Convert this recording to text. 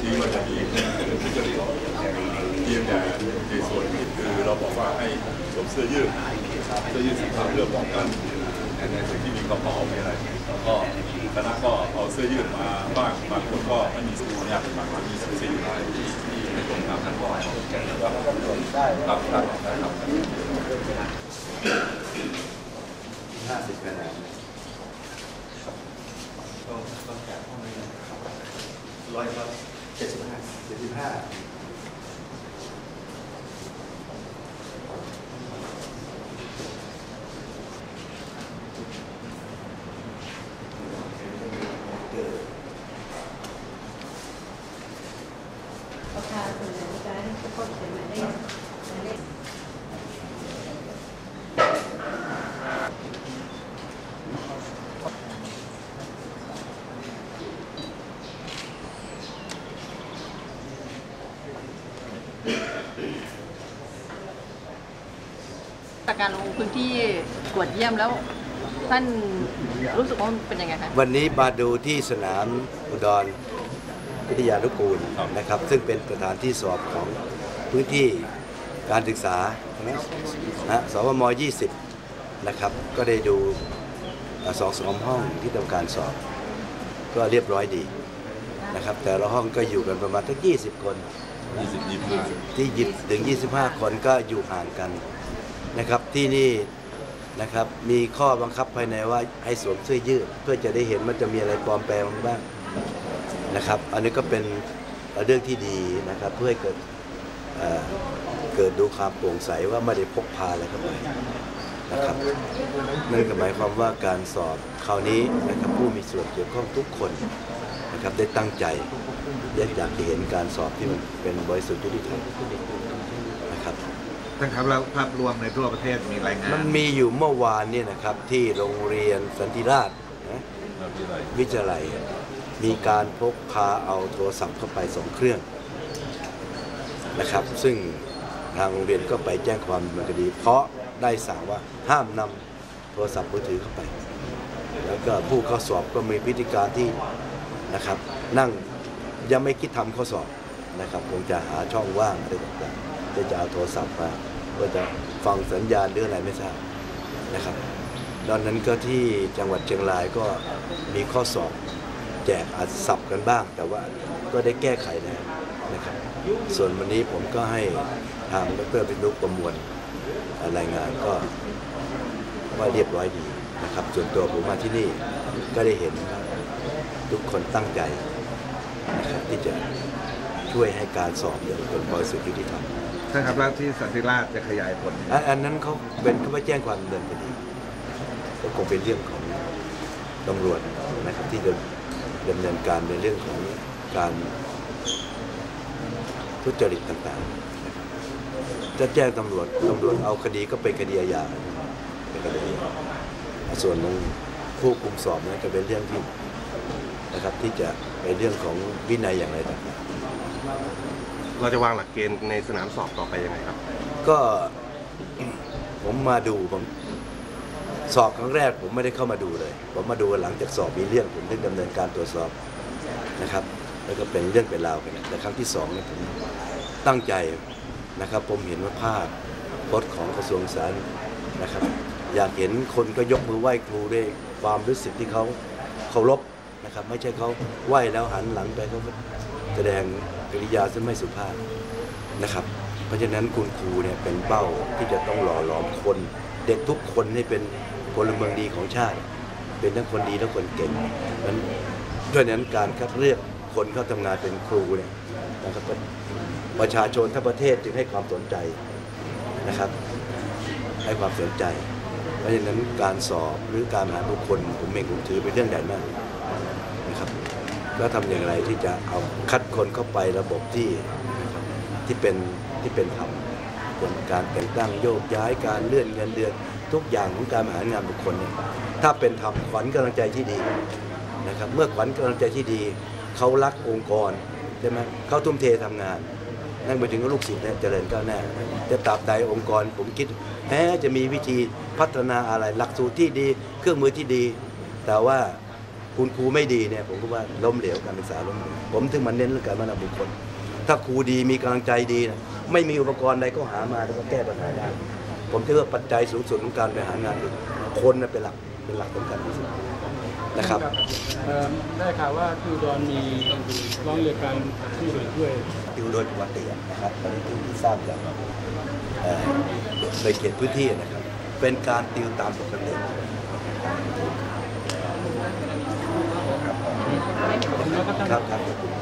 ชี้ว่าจะมีทุจริตเพียงแต่ในส่วนนี้คือเราบอกว่าให้สวมเสื้อยืดเสื้อยืดสีขาวเพื่อป้องกันในส่วนที่มีกระเป๋ามีอะไรก็คณะก็เอาเสื้อยืดมาบ้างบางคนก็ไม่มีสูทเนี่ยบางคนมีสูทสีอะไรที่ที่ไม่ตรงตามนั้นก็ครับครับครับห้าสิบคะแนน ร้อยครับเจ็ดสิบห้าเจ็ดสิบห้า ประชาชนในการทุกคนเป็นหมายเลขหมายเลข จากการลงพื้นที่ตรวจเยี่ยมแล้วท่านรู้สึกว่ามันเป็นยังไงคะวันนี้มาดูที่สนามอุดรวิทยานุกูลนะครับ ซึ่งเป็นสถานที่สอบของพื้นที่การศึกษานะสวม 20 นะครับ ก็ได้ดูสองสองห้องที่ทำการสอบ ก็เรียบร้อยดีนะครับ แต่ละห้องก็อยู่กันประมาณทั้ง 20 คน ยี่สิบยี่ห้าที่หยิบถึง 25 คนก็อยู่ห่างกันนะครับที่นี่นะครับมีข้อบังคับภายในว่าให้สวมเสื้อยืด เพื่อจะได้เห็นมันจะมีอะไรปลอมแปลงบ้างนะครับ อันนี้ก็เป็นเรื่องที่ดีนะครับ เพื่อให้เกิดเอ่อเกิดดูความโปร่งใสว่าไม่ได้พกพาอะไรเข้าไปนะครับนั่นก็หมายความว่าการสอบคราวนี้นะครับผู้มีส่วนเกี่ยวข้องทุกคนนะครับได้ตั้งใจ อยากจะเห็นการสอบที่มันเป็นบริสุทธิ์ยุติธรรมนะครับท่านครับแล้วภาพรวมในทั่วประเทศมีรายงานมันมีอยู่เมื่อวานเนี่ยนะครับที่โรงเรียนสันติราชนะแล้วที่ไรวิทยาลัยมีการพกพาเอาโทรศัพท์เข้าไปสองเครื่องนะครับ ซึ่งทางโรงเรียนก็ไปแจ้งความดำเนินคดี เพราะได้สั่งว่าห้ามนำโทรศัพท์มือถือเข้าไป แล้วก็ผู้เข้าสอบก็มีพฤติการที่นะครับนั่ง ยังไม่คิดทำข้อสอบนะครับคงจะหาช่องว่างอะไรต่างๆจะจะเอาโทรศัพท์มาเพื่อจะฟังสัญญาณหรืออะไรไม่ทราบนะครับดังนั้นก็ที่จังหวัดเชียงรายก็มีข้อสอบแจกอาจสับกันบ้าง แต่ว่าก็ได้แก้ไขแล้วนะครับ ส่วนวันนี้ผมก็ให้ทางดรพินุกประมวลรายงานก็ว่าเรียบร้อยดีนะครับ ส่วนตัวผมมาที่นี่ก็ได้เห็นทุกคนตั้งใจ นะครับที่จะช่วยให้การสอบอย่างเป็นบริสุทธิ์ยุติธรรมท่านครับแล้วที่สันติราชจะขยายผลอันอันนั้นเขาเป็นเขาไปแจ้งความดำเนินคดีก็คงเป็นเรื่องของตำรวจนะครับที่จะดำเนินการในเรื่องของการทุจริตต่างๆนะครับจะแจ้งตำรวจตำรวจเอาคดีก็เป็นคดีอาญาเป็นคดีอาญาส่วนของผู้คุมสอบนั้นก็เป็นเรื่องที่ นะครับ ที่จะเป็นเรื่องของวินัยอย่างไรต่างๆเราจะวางหลักเกณฑ์ในสนามสอบต่อไปยังไงครับ ก็ผมมาดูผมสอบครั้งแรกผมไม่ได้เข้ามาดูเลย ผมมาดูหลังจากสอบมีเรื่องผมถึงดำเนินการตรวจสอบนะครับ แล้วก็เป็นเรื่องเป็นราวไปเนี่ยแต่ครั้งที่สองเนี่ยผมตั้งใจนะครับ ผมเห็นว่าภาพพจน์ของกระทรวงสาธารณสุขนะครับ อยากเห็นคนก็ยกมือไหว้ครูด้วยความรู้สึกที่เขาเคารพ นะครับไม่ใช่เขาไหว้แล้วหันหลังไปเขาแสดงกิริยาซึ่งไม่สุภาพนะครับ เพราะฉะนั้นคุณครูเนี่ยเป็นเป้าที่จะต้องหล่อหลอมคน เด็กทุกคนให้เป็นพลเมืองดีของชาติ เป็นทั้งคนดีและคนเก่งนั้นด้วยนั้นการคัดเลือกคนเข้าทำงานเป็นครูเนี่ยนะครับประชาชนทั้งประเทศจึงให้ความสนใจนะครับ ให้ความสนใจ เพราะฉะนั้นการสอบหรือการหาบุคคลผมเองผมถือเป็นเรื่องใหญ่มาก แล้วทำอย่างไรที่จะเอาคัดคนเข้าไประบบที่ที่เป็นที่เป็นธรรมผลการแต่งตั้งโยกย้ายการเลื่อนเงินเดือน ทุกอย่างของการบริหารงานบุคคลเนี่ยถ้าเป็นธรรมขวัญกำลังใจที่ดีนะครับเมื่อขวัญกำลังใจที่ดี เขารักองค์กรใช่ไหมเขาทุ่มเททำงาน นั่นหมายถึงว่าลูกศิษย์เนี่ยเจริญก้าวหน้าจะตราบใดองค์กรผมคิดแม้จะมีวิธีพัฒนาอะไรหลักสูตรที่ดี เครื่องมือที่ดี แต่ว่า คุณครูไม่ดีเนี่ยผมก็ว่าล้มเหลวการศึกษาล้มเหลวผมถึงมาเน้นเรื่องการพัฒนาบุคคล ถ้าครูดีมีกำลังใจดีนะไม่มีอุปกรณ์ใดก็หามาแล้วก็แก้ปัญหาได้ผมคิดว่าปัจจัยสูงสุดของการบริหารงานคือคนน่ะเป็นหลักเป็นหลักสำคัญที่สุดนะครับเอ่อได้ข่าวว่าที่อุดรมีร้องเรียนการที่เหลือด้วยติวโดยปกตินะครับตอนนี้ที่ที่ทราบจากเอ่อในเขตพื้นที่นะครับ เป็นการติวตามปกติ 分かった。